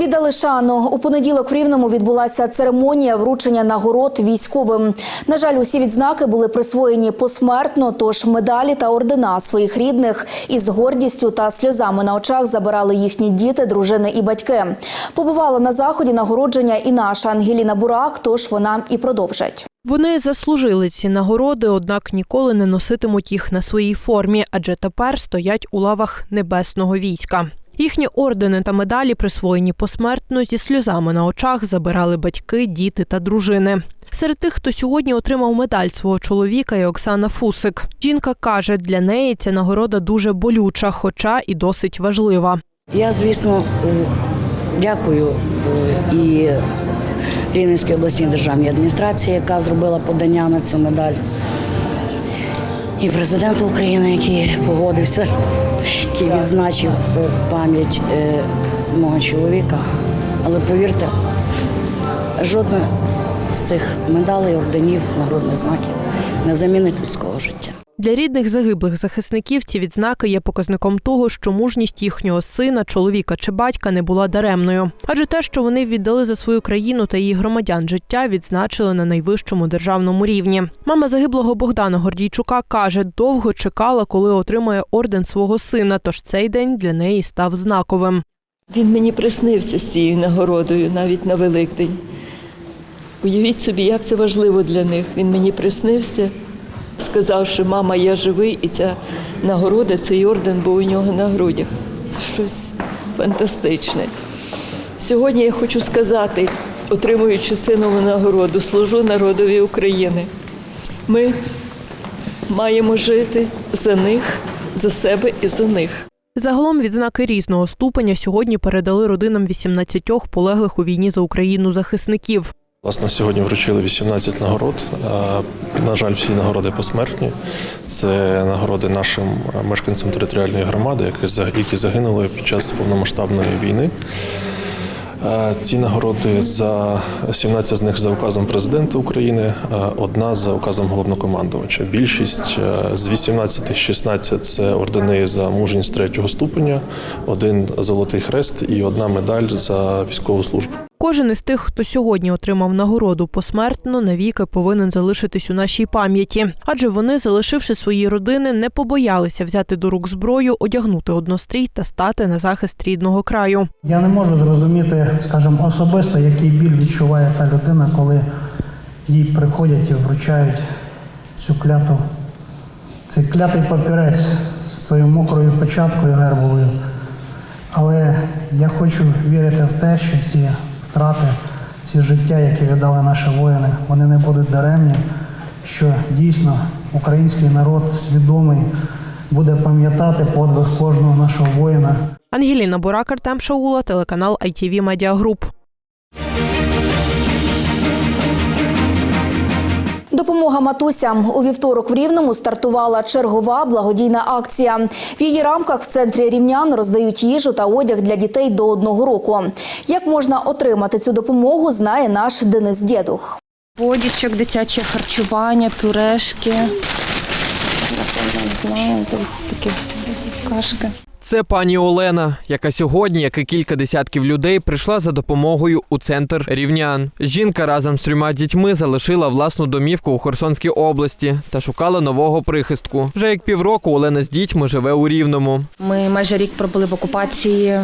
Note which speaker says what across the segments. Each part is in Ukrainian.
Speaker 1: Віддали шану. У понеділок в Рівному відбулася церемонія вручення нагород військовим. На жаль, усі відзнаки були присвоєні посмертно, тож медалі та ордена своїх рідних із гордістю та сльозами на очах забирали їхні діти, дружини і батьки. Побувала на заході нагородження і наша Ангеліна Бурак, тож вона і продовжить.
Speaker 2: Вони заслужили ці нагороди, однак ніколи не носитимуть їх на своїй формі, адже тепер стоять у лавах небесного війська. Їхні ордени та медалі, присвоєні посмертно, зі сльозами на очах забирали батьки, діти та дружини. Серед тих, хто сьогодні отримав медаль свого чоловіка, і Оксана Фусик. Жінка каже, для неї ця нагорода дуже болюча, хоча і досить важлива.
Speaker 3: Я, звісно, е, дякую е, і Рівненській обласній державній адміністрації, яка зробила подання на цю медаль, і президенту України, який погодився, який відзначив е, пам'ять е, мого чоловіка. Але повірте, жодна з цих медалей, орденів, нагрудних знаків не замінить людського життя.
Speaker 2: Для рідних загиблих захисників ці відзнаки є показником того, що мужність їхнього сина, чоловіка чи батька не була даремною. Адже те, що вони віддали за свою країну та її громадян життя, відзначили на найвищому державному рівні. Мама загиблого Богдана Гордійчука каже, довго чекала, коли отримає орден свого сина. Тож цей день для неї став знаковим.
Speaker 4: Він мені приснився з цією нагородою навіть на Великдень. Уявіть собі, як це важливо для них. Він мені приснився, сказав, що мама, я живий, і ця нагорода, цей орден був у нього на грудях. Це щось фантастичне. Сьогодні я хочу сказати, отримуючи синову нагороду, служу народові України. Ми маємо жити за них, за себе і за них.
Speaker 2: Загалом відзнаки різного ступеня сьогодні передали родинам 18 полеглих у війні за Україну захисників.
Speaker 5: Власне, сьогодні вручили 18 нагород. Е, На жаль, всі нагороди посмертні. Це нагороди нашим мешканцям територіальної громади, які загинули під час повномасштабної війни. Е, Ці нагороди за 17 з них за указом президента України, е, одна за указом головнокомандувача. Більшість з 18 16 це ордени за мужність третього ступеня, один золотий хрест і одна медаль за військову службу.
Speaker 2: Кожен із тих, хто сьогодні отримав нагороду посмертно, навіки повинен залишитись у нашій пам'яті, адже вони, залишивши свої родини, не побоялися взяти до рук зброю, одягнути однострій та стати на захист рідного краю.
Speaker 6: Я не можу зрозуміти, скажімо, особисто, який біль відчуває та людина, коли їй приходять і вручають цю кляту, цей клятий папірець з твоєю мокрою печаткою гербовою. Але я хочу вірити в те, що ці втрати, ці життя, які віддали наші воїни, вони не будуть даремні, що дійсно український народ свідомий буде пам'ятати подвиг кожного нашого воїна.
Speaker 2: Ангеліна Бурак, Артем Шаула, телеканал ITV Media.
Speaker 1: Допомога матусям у вівторок в Рівному стартувала чергова благодійна акція. В її рамках в центрі рівнян роздають їжу та одяг для дітей до одного року. Як можна отримати цю допомогу, знає наш Денис Дєдух.
Speaker 7: Водічок, дитяче харчування, пюрешки. Такі кашки.
Speaker 8: Це пані Олена, яка сьогодні, як і кілька десятків людей, прийшла за допомогою у центр рівнян. Жінка разом з трьома дітьми залишила власну домівку у Херсонській області та шукала нового прихистку. Вже як півроку Олена з дітьми живе у Рівному.
Speaker 7: Ми майже рік пробули в окупації,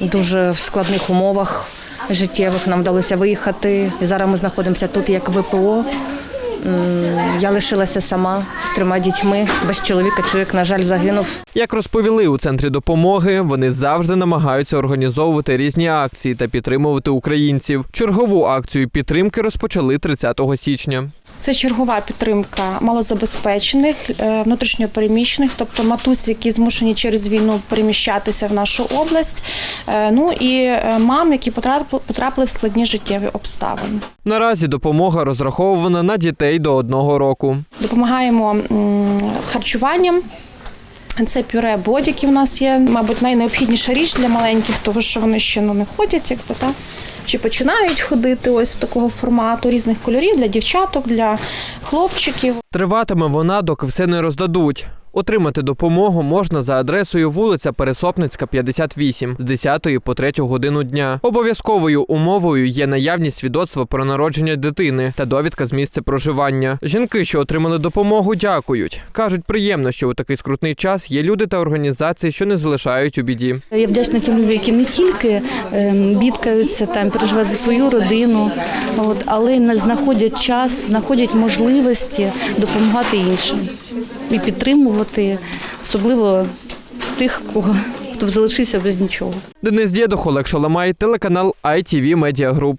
Speaker 7: дуже в складних умовах життєвих. Нам вдалося виїхати. І зараз ми знаходимося тут як ВПО. Я лишилася сама з трьома дітьми, без чоловіка. Чоловік, на жаль, загинув.
Speaker 8: Як розповіли у центрі допомоги, вони завжди намагаються організовувати різні акції та підтримувати українців. Чергову акцію підтримки розпочали 30 січня.
Speaker 9: Це чергова підтримка малозабезпечених, е, внутрішньопереміщених, тобто матусі, які змушені через війну переміщатися в нашу область. е, Ну і е, мам, які потрапили в складні життєві обставини.
Speaker 8: Наразі допомога розрахована на дітей до одного року.
Speaker 9: Допомагаємо харчуванням. Це пюре бодіки в нас є, мабуть, найнеобхідніша річ для маленьких, тому що вони ще ну, не ходять, якби так. Чи починають ходити ось такого формату різних кольорів для дівчаток, для хлопчиків.
Speaker 8: Триватиме вона, доки все не роздадуть. Отримати допомогу можна за адресою вулиця Пересопницька, 58 з 10 по 3 годину дня. Обов'язковою умовою є наявність свідоцтва про народження дитини та довідка з місця проживання. Жінки, що отримали допомогу, дякують. кажуть, приємно, що у такий скрутний час є люди та організації, що не залишають у біді.
Speaker 10: Я вдячна тим людям, які не тільки ем, бідкаються там, переживають за свою родину, от, але знаходять час, знаходять можливості допомагати іншим і підтримувати, особливо тих, кого хто залишився без нічого.
Speaker 8: Денис Дєдох, Олег Шаламай, телеканал ITV Media Group.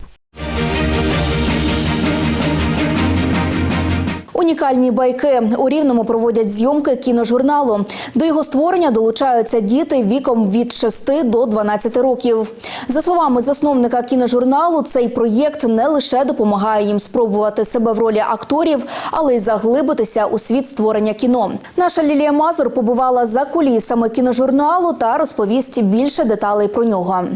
Speaker 1: Унікальні байки у Рівному проводять зйомки кіножурналу. До його створення долучаються діти віком від 6 до 12 років. За словами засновника кіножурналу, цей проєкт не лише допомагає їм спробувати себе в ролі акторів, але й заглибитися у світ створення кіно. Наша Лілія Мазур побувала за кулісами кіножурналу та розповість більше деталей про нього.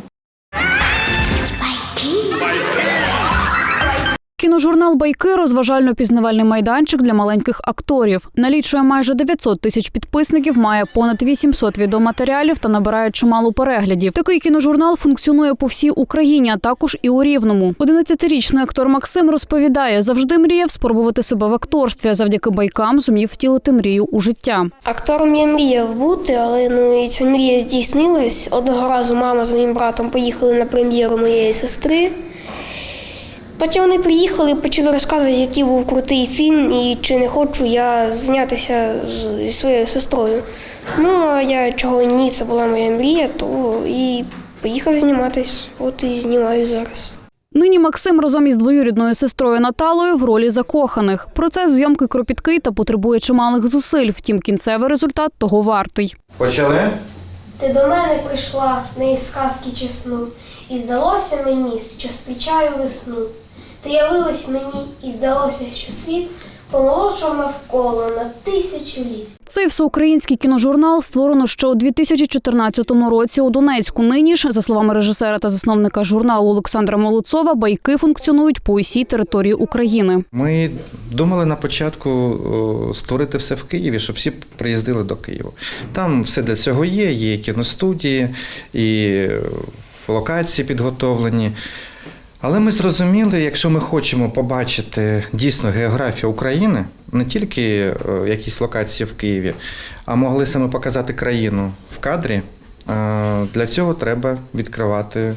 Speaker 11: Кіножурнал Байки розважально-пізнавальний майданчик для маленьких акторів. Налічує майже 900 тисяч підписників, має понад 800 відеоматеріалів та набирає чимало переглядів. Такий кіножурнал функціонує по всій Україні, а також і у Рівному. 11-річний актор Максим розповідає, завжди мріяв спробувати себе в акторстві. а Завдяки байкам зумів втілити мрію у життя.
Speaker 12: Актором я мріяв бути, але ну і ця мрія здійснилась. Одного разу мама з моїм братом поїхали на прем'єру моєї сестри. Потім вони приїхали і почали розказувати, який був крутий фільм і чи не хочу я знятися зі своєю сестрою. Ну, а я чого ні, це була моя мрія, то і поїхав зніматись. От і знімаю зараз.
Speaker 11: Нині Максим разом із двоюрідною сестрою Наталою в ролі закоханих. Процес зйомки кропіткий та потребує чималих зусиль. Втім, кінцевий результат того вартий.
Speaker 13: Почали?
Speaker 12: Ти до мене прийшла не із сказки чи сну, і здалося мені, що зустрічаю весну. Явилась мені, і здалося, що світ помолодшав навколо на тисячу літ.
Speaker 11: Цей всеукраїнський кіножурнал створено ще у 2014 році у Донецьку. Нині ж, за словами режисера та засновника журналу Олександра Молодцова, байки функціонують по усій території України.
Speaker 13: Ми думали на початку створити все в Києві, щоб всі приїздили до Києва. Там все для цього є, є кіностудії, і е, локації підготовлені. Але ми зрозуміли, якщо ми хочемо побачити дійсно географію України, не тільки е, якісь локації в Києві, а могли саме показати країну в кадрі, е, для цього треба відкривати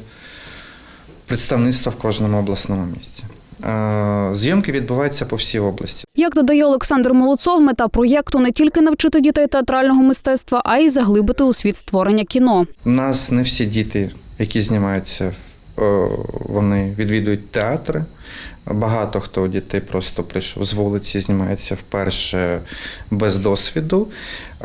Speaker 13: представництво в кожному обласному місті. Е, Зйомки відбуваються по всій області.
Speaker 11: Як додає Олександр Молодцов, мета проєкту не тільки навчити дітей театрального мистецтва, а й заглибити у світ створення кіно.
Speaker 13: У нас не всі діти, які знімаються, е, вони відвідують театри. Багато хто дітей просто прийшов з вулиці, знімається вперше без досвіду.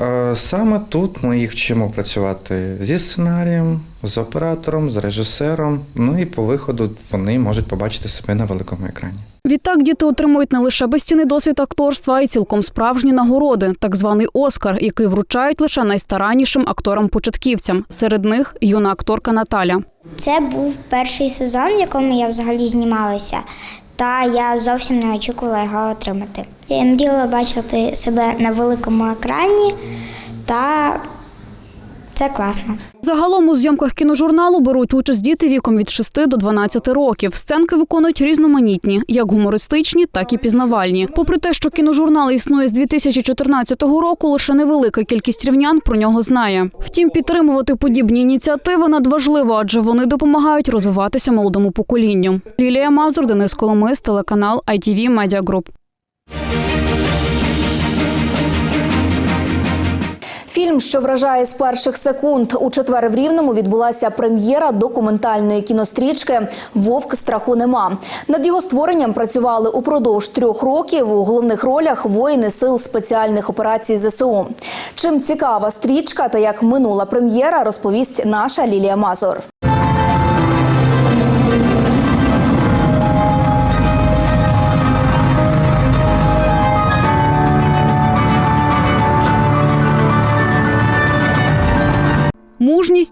Speaker 13: Е, Саме тут ми їх вчимо працювати зі сценарієм, з оператором, з режисером. Ну і по виходу вони можуть побачити себе на великому екрані.
Speaker 11: Відтак діти отримують не лише безцінний досвід акторства, а й цілком справжні нагороди, так званий Оскар, який вручають лише найстараннішим акторам-початківцям. Серед них юна акторка Наталя.
Speaker 12: Це був перший сезон, в якому я взагалі знімалася, та я зовсім не очікувала його отримати. Я мріяла бачити себе на великому екрані, та це класно.
Speaker 11: Загалом у зйомках кіножурналу беруть участь діти віком від 6 до 12 років. Сценки виконують різноманітні, як гумористичні, так і пізнавальні. Попри те, що кіножурнал існує з 2014 року, лише невелика кількість рівнян про нього знає. Втім, підтримувати подібні ініціативи надважливо, адже вони допомагають розвиватися молодому поколінню. Лілія Мазур, Денис Коломис, телеканал ITV Media Group.
Speaker 1: Фільм, що вражає з перших секунд, у четвер в Рівному відбулася прем'єра документальної кінострічки Вовк страху нема. Над його створенням працювали упродовж трьох років у головних ролях воїни сил спеціальних операцій ЗСУ. Чим цікава стрічка та як минула прем'єра, розповість наша Лілія Мазур.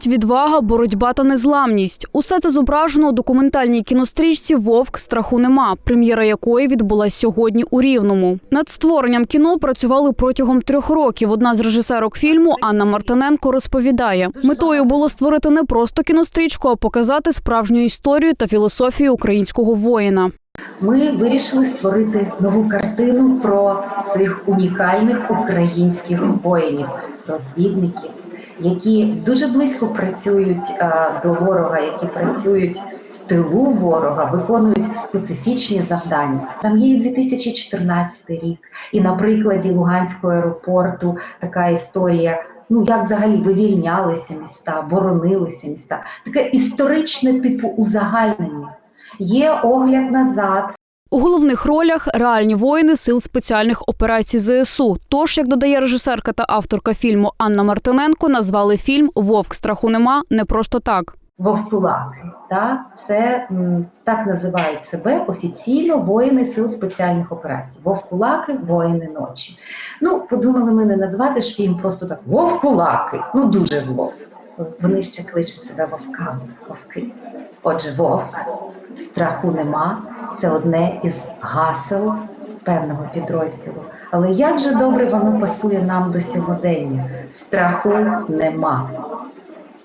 Speaker 11: Мужність, відвага, боротьба та незламність. Усе це зображено у документальній кінострічці Вовк страху нема, прем'єра якої відбулась сьогодні у Рівному. Над створенням кіно працювали протягом трьох років. Одна з режисерок фільму Анна Мартиненко розповідає: метою було створити не просто кінострічку, а показати справжню історію та філософію українського воїна.
Speaker 14: Ми вирішили створити нову картину про своїх унікальних українських воїнів, розвідників, які дуже близько працюють а, до ворога, які працюють в тилу ворога, виконують специфічні завдання. Там є і 2014 рік, і на прикладі Луганського аеропорту така історія. Ну, як взагалі вивільнялися міста, боронилися міста. Таке історичне типу узагальнення. Є огляд назад,
Speaker 11: У головних ролях реальні воїни сил спеціальних операцій ЗСУ. Тож, як додає режисерка та авторка фільму Анна Мартиненко, назвали фільм Вовк страху нема не просто так.
Speaker 14: вовкулаки. Та? Це так називають себе офіційно воїни сил спеціальних операцій. Вовкулаки, воїни ночі. Ну, подумали ми не назвати ж фільм просто так вовкулаки. Ну дуже вовк. Вони ще кличуть себе вовками. Вовки. Отже, вовк, страху нема. Це одне із гасел певного підрозділу. Але як же добре воно пасує нам до сьогодення? Страху нема.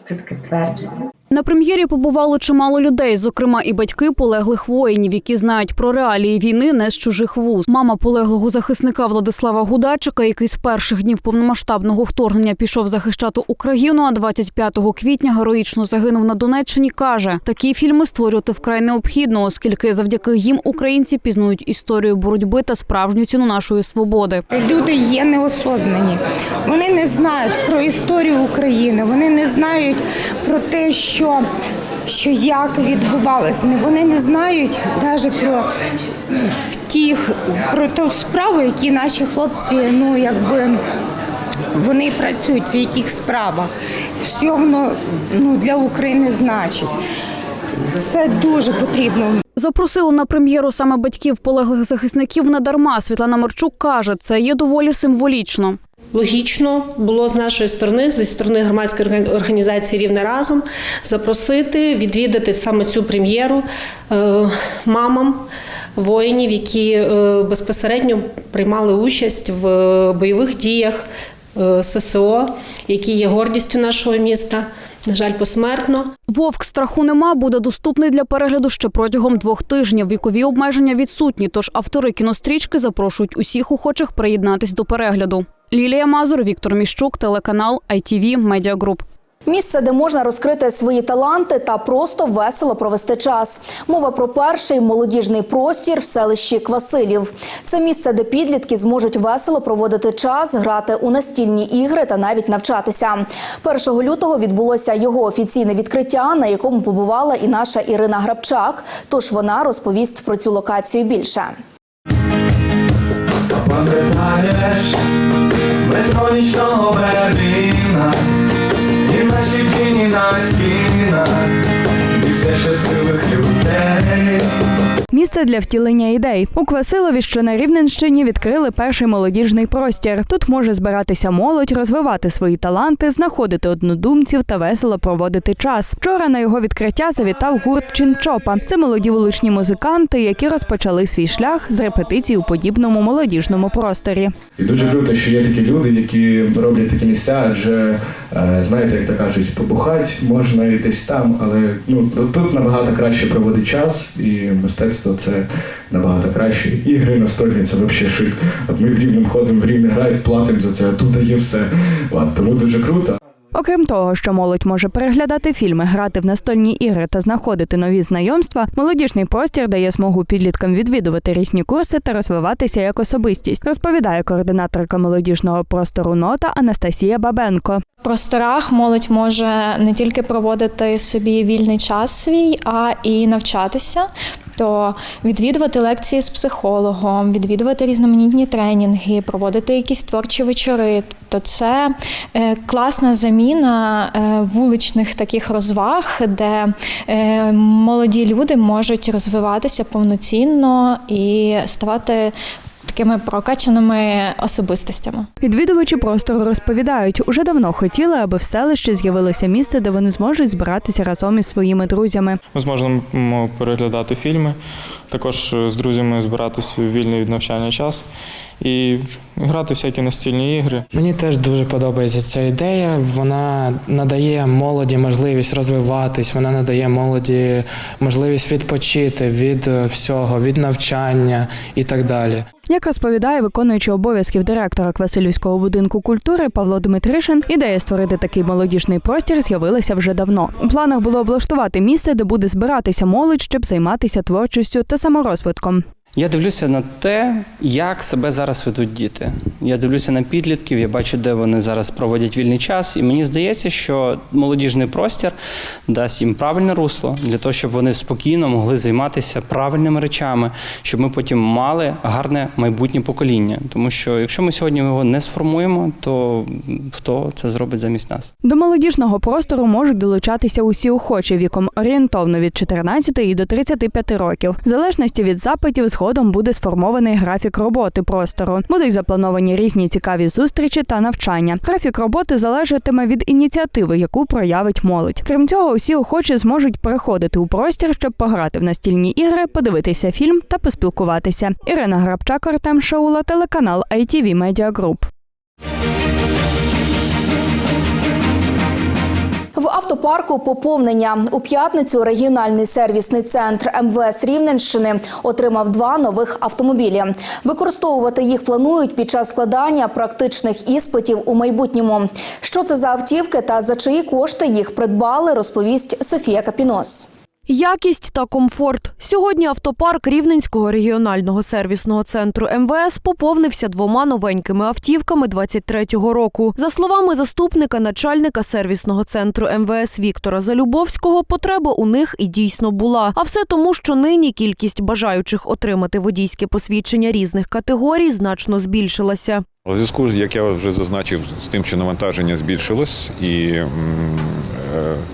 Speaker 14: Це таке твердження.
Speaker 11: На прем'єрі побувало чимало людей, зокрема і батьки полеглих воїнів, які знають про реалії війни не з чужих вуз. Мама полеглого захисника Владислава Гудачика, який з перших днів повномасштабного вторгнення пішов захищати Україну, а 25 квітня героїчно загинув на Донеччині. каже, такі фільми створювати вкрай необхідно, оскільки завдяки їм українці пізнують історію боротьби та справжню ціну нашої свободи.
Speaker 15: Люди є неосознані. Вони не знають про історію України, вони не знають про те, що, що що як відбувалося. Вони не знають навіть про втіх, про ту справу, які наші хлопці, ну якби. Вони працюють в яких справах, що воно ну, для України значить. Це дуже потрібно.
Speaker 11: Запросили на прем'єру саме батьків полеглих захисників не дарма. Світлана Марчук каже, це є доволі символічно.
Speaker 16: Логічно було з нашої сторони, зі сторони громадської орган- організації Рівне разом запросити відвідати саме цю прем'єру е, мамам воїнів, які е, безпосередньо приймали участь в е, бойових діях ССО, які є гордістю нашого міста. На жаль, посмертно.
Speaker 11: Вовк страху нема буде доступний для перегляду ще протягом двох тижнів. Вікові обмеження відсутні, тож автори кінострічки запрошують усіх охочих приєднатись до перегляду. Лілія Мазур, Віктор Міщук, телеканал ITV Media Group.
Speaker 1: Місце, де можна розкрити свої таланти та просто весело провести час. Мова про перший молодіжний простір в селищі Квасилів. Це місце, де підлітки зможуть весело проводити час, грати у настільні ігри та навіть навчатися. 1 лютого відбулося його офіційне відкриття, на якому побувала і наша Ірина Грабчак. Тож вона розповість про цю локацію більше.
Speaker 17: Пам'ятаєш метро нічного Берліна І наші тіні на стінах. І все щасливих людей
Speaker 18: Місце для втілення ідей у Квасилові, що на Рівненщині, відкрили перший молодіжний простір. Тут може збиратися молодь, розвивати свої таланти, знаходити однодумців та весело проводити час. Вчора на його відкриття завітав гурт Чинчопа. Це молоді вуличні музиканти, які розпочали свій шлях з репетицій у подібному молодіжному просторі.
Speaker 19: І дуже круто, що є такі люди, які роблять такі місця, адже е, знаєте, як то кажуть, побухать можна і десь там, але ну тут набагато краще проводить час, і мистецтво це набагато краще. Ігри настольні це взагалі шик. От ми в рівнем ходимо, в рівне грають, платимо за це, а тут є все. От, тому дуже круто.
Speaker 18: Окрім того, що молодь може переглядати фільми, грати в настольні ігри та знаходити нові знайомства, молодіжний простір дає змогу підліткам відвідувати різні курси та розвиватися як особистість, розповідає координаторка молодіжного простору нота Анастасія Бабенко.
Speaker 20: В просторах молодь може не тільки проводити собі вільний час свій, а і навчатися. То відвідувати лекції з психологом, відвідувати різноманітні тренінги, проводити якісь творчі вечори. То це е, класна заміна е, вуличних таких розваг, де е, молоді люди можуть розвиватися повноцінно і ставати такими прокачаними особистостями.
Speaker 18: Відвідувачі простору розповідають, уже давно хотіли, аби в селищі з'явилося місце, де вони зможуть збиратися разом із своїми друзями.
Speaker 21: Ми зможемо переглядати фільми, також з друзями збиратися в вільний від навчання час і грати всякі настільні ігри.
Speaker 12: Мені теж дуже подобається ця ідея. Вона надає молоді можливість розвиватись, вона надає молоді можливість відпочити від е, всього, від навчання і так далі.
Speaker 18: Як розповідає виконуючий обов'язків директора Квасилівського будинку культури Павло Дмитришин, ідея створити такий молодіжний простір з'явилася вже давно. У планах було облаштувати місце, де буде збиратися молодь, щоб займатися творчістю та саморозвитком.
Speaker 22: Я дивлюся на те, як себе зараз ведуть діти. Я дивлюся на підлітків, я бачу, де вони зараз проводять вільний час, і мені здається, що молодіжний простір дасть їм правильне русло для того, щоб вони спокійно могли займатися правильними речами, щоб ми потім мали гарне майбутнє покоління. Тому що якщо ми сьогодні його не сформуємо, то хто це зробить замість нас?
Speaker 18: До молодіжного простору можуть долучатися усі охочі віком орієнтовно від 14 і до 35 років. В залежності від запитів згодом буде сформований графік роботи простору. Будуть заплановані різні цікаві зустрічі та навчання. Графік роботи залежатиме від ініціативи, яку проявить молодь. Крім цього, усі охочі зможуть переходити у простір, щоб пограти в настільні ігри, подивитися фільм та поспілкуватися. Ірина Грабчак, Артем Шаула, телеканал ITV Media Group.
Speaker 1: В автопарку поповнення у п'ятницю регіональний сервісний центр МВС Рівненщини отримав два нових автомобілі. Використовувати їх планують під час складання практичних іспитів у майбутньому. Що це за автівки та за чиї кошти їх придбали, розповість Софія Капінос.
Speaker 13: Якість та комфорт. Сьогодні автопарк Рівненського регіонального сервісного центру МВС поповнився двома новенькими автівками 23-го року. За словами заступника начальника сервісного центру МВС Віктора Залюбовського, потреба у них і дійсно була. А все тому, що нині кількість бажаючих отримати водійське посвідчення різних категорій значно збільшилася.
Speaker 23: У зв'язку, як я вже зазначив, з тим, що навантаження збільшилось, і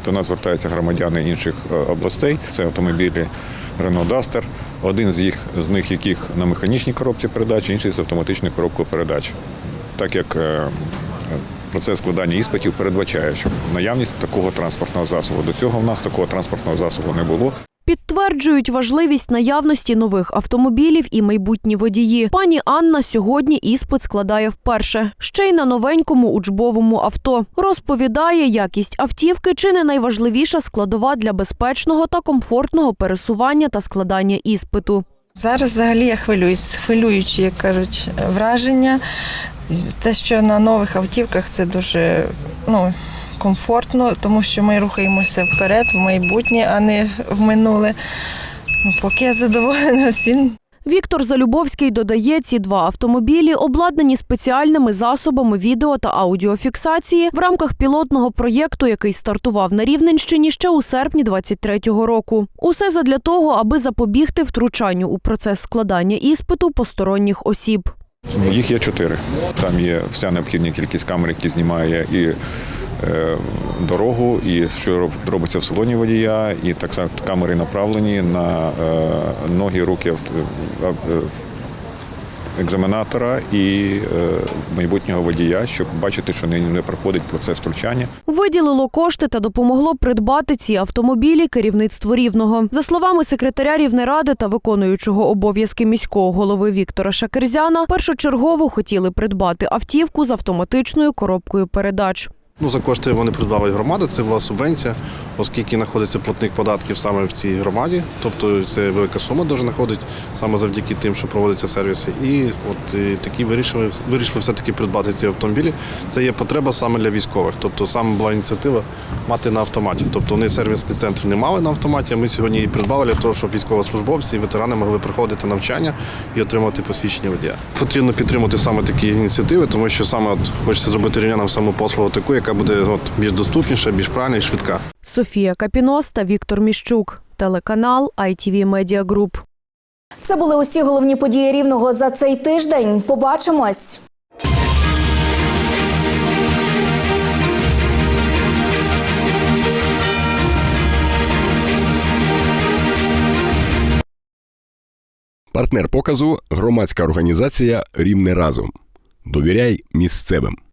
Speaker 23: до нас звертаються громадяни інших е, областей. Це автомобілі Renault Duster, один з їх з них яких на механічній коробці передач, інший з автоматичною коробкою передач. Так як е, процес складання іспитів передбачає, що наявність такого транспортного засобу. До цього в нас такого транспортного засобу не було.
Speaker 13: Підтверджують важливість наявності нових автомобілів і майбутні водії. Пані Анна сьогодні іспит складає вперше, ще й на новенькому учбовому авто. Розповідає, якість автівки чи не найважливіша складова для безпечного та комфортного пересування та складання іспиту.
Speaker 4: Зараз взагалі я хвилююсь, хвилюючі, як кажуть, враження. Те, що на нових автівках це дуже ну, комфортно, тому що ми рухаємося вперед, в майбутнє, а не в минуле. Ну, поки я задоволена всім.
Speaker 13: Віктор Залюбовський додає, ці два автомобілі обладнані спеціальними засобами відео та аудіофіксації в рамках пілотного проєкту, який стартував на Рівненщині ще у серпні 23-го року. Усе задля того, аби запобігти втручанню у процес складання іспиту посторонніх осіб.
Speaker 23: Їх є чотири. Там є вся необхідна кількість камер, які знімає і е, дорогу, і що робиться в салоні водія, і так само камери направлені на е, ноги, руки е, екзаменатора і е, майбутнього водія, щоб бачити, що нині не проходить процес втручання.
Speaker 13: Виділило кошти та допомогло придбати ці автомобілі керівництво рівного. За словами секретаря Рівнеради та виконуючого обов'язки міського голови Віктора Шакерзяна, першочергово хотіли придбати автівку з автоматичною коробкою передач.
Speaker 24: Ну, за кошти вони придбала громада, це була субвенція, оскільки знаходиться платник податків саме в цій громаді. Тобто це велика сума дуже знаходить саме завдяки тим, що проводяться сервіси. І от і такі вирішили, вирішили все-таки придбати ці автомобілі. Це є потреба саме для військових. Тобто саме була ініціатива мати на автоматі. Тобто вони сервісний центр не мали на автоматі, а ми сьогодні її придбали для того, щоб військовослужбовці і ветерани могли приходити навчання і отримати посвідчення водія. Потрібно підтримати саме такі ініціативи, тому що саме от хочеться зробити рівнянам саму послугу таку, яка буде от більш доступніша, більш правильна і швидка.
Speaker 13: Софія Капінос та Віктор Міщук. Телеканал ITV Media Group.
Speaker 1: Це були усі головні події рівного за цей тиждень. Побачимось.
Speaker 14: Партнер показу громадська організація Рівне разом. Довіряй місцевим.